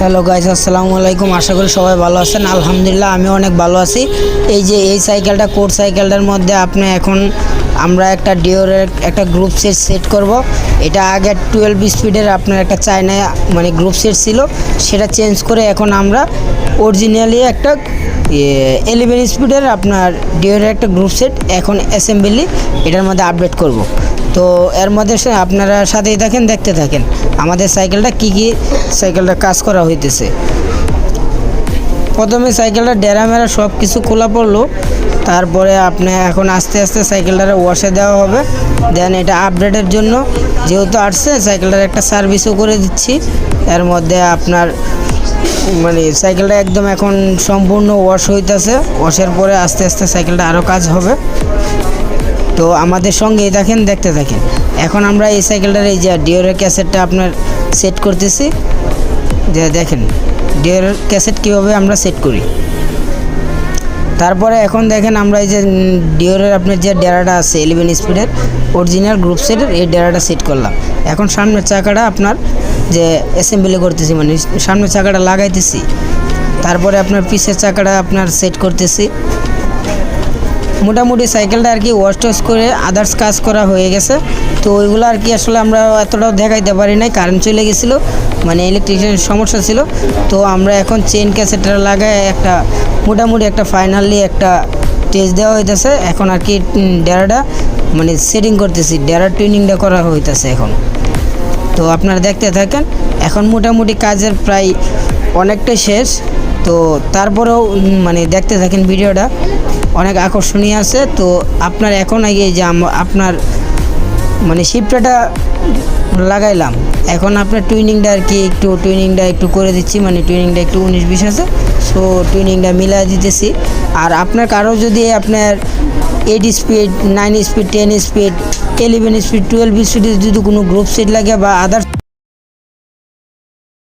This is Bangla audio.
হ্যালো গাইস, আসসালামু আলাইকুম। আশা করি সবাই ভালো আছেন। আলহামদুলিল্লাহ আমি অনেক ভালো আছি। এই যে এই সাইকেলটা কোর সাইকেলটার মধ্যে আপনি এখন আমরা একটা ডিওরের একটা গ্রুপ সেট সেট করব। এটা আগে টুয়েলভ স্পিডের আপনার একটা চায়নায় মানে গ্রুপ সেট ছিল। সেটা চেঞ্জ করে এখন আমরা অরিজিনালি একটা এলেভেন স্পিডের আপনার ডিওরের একটা গ্রুপ সেট এখন অ্যাসেম্বলি এটার মধ্যে আপডেট করব। তো এর মধ্যে আপনারা সাথেই থাকেন, দেখতে থাকেন। আমাদের সাইকেলটা কি কি সাইকেলটা কাজ করা হইতেছে। প্রথমে সাইকেলটা ডেরা মেরা সব কিছু খোলা পড়ল। তারপরে আপনি এখন আস্তে আস্তে সাইকেলটারে ওয়াশে দেওয়া হবে। দেন এটা আপডেটের জন্য যেহেতু আসছে সাইকেলটার একটা সার্ভিসও করে দিচ্ছি। এর মধ্যে আপনার মানে সাইকেলটা একদম এখন সম্পূর্ণ ওয়াশ হইতেছে। ওয়াশের পরে আস্তে আস্তে সাইকেলটা আরও কাজ হবে। তো আমাদের সঙ্গেই দেখেন, দেখতে থাকেন এখন আমরা এই সাইকেলটার এই যে ডিওরের ক্যাসেটটা আপনার সেট করতেছি। যে দেখেন ডিওরের ক্যাসেট কীভাবে আমরা সেট করি। তারপরে এখন দেখেন আমরা এই যে ডিওরের আপনার যে ডেরাটা আছে ইলেভেন স্পিডের অরিজিনাল গ্রুপ সেটের এই ডেরাটা সেট করলাম। এখন সামনের চাকাটা আপনার যে অ্যাসেম্বলি করতেছি মানে সামনের চাকাটা লাগাইতেছি। তারপরে আপনার পিসের চাকাটা আপনার সেট করতেছি। মোটামুটি সাইকেলটা আর কি ওয়াশ টস করে আদার্স কাজ করা হয়ে গেছে। তো ওইগুলো আর কি আসলে আমরা এতটাও দেখাইতে পারি নাই কারেন্ট চলে গেছিল মানে ইলেকট্রিশিয়ানের সমস্যা ছিল। তো আমরা এখন চেন ক্যাসেটটা লাগায় একটা, মোটামুটি একটা ফাইনালি একটা টেস্ট দেওয়া হইতেছে। এখন আর কি ডেরাটা মানে সেটিং করতেছি ডেরার টুইনিংটা করা হইতেছে এখন। তো আপনারা দেখতে থাকেন, এখন মোটামুটি কাজের প্রায় অনেকটাই শেষ। তো তারপরেও মানে দেখতে থাকেন ভিডিওটা। অনেক আকর্ষণীয় আছে, তো আপনার এখন আগে যে আপনার মানে শিপটাটা লাগাইলাম, এখন আপনার টুইনিংটা আর কি একটু, টুইনিংটা একটু করে দিচ্ছি মানে টুইনিংটা একটু উনিশ বিশ আছে সো টুইনিংটা মিলাই দিতেছি। আর আপনার কারও যদি আপনার eight speed nine speed ten speed eleven speed twelve স্পিডের যদি কোনো গ্রুপ সেট লাগে বা আদার্স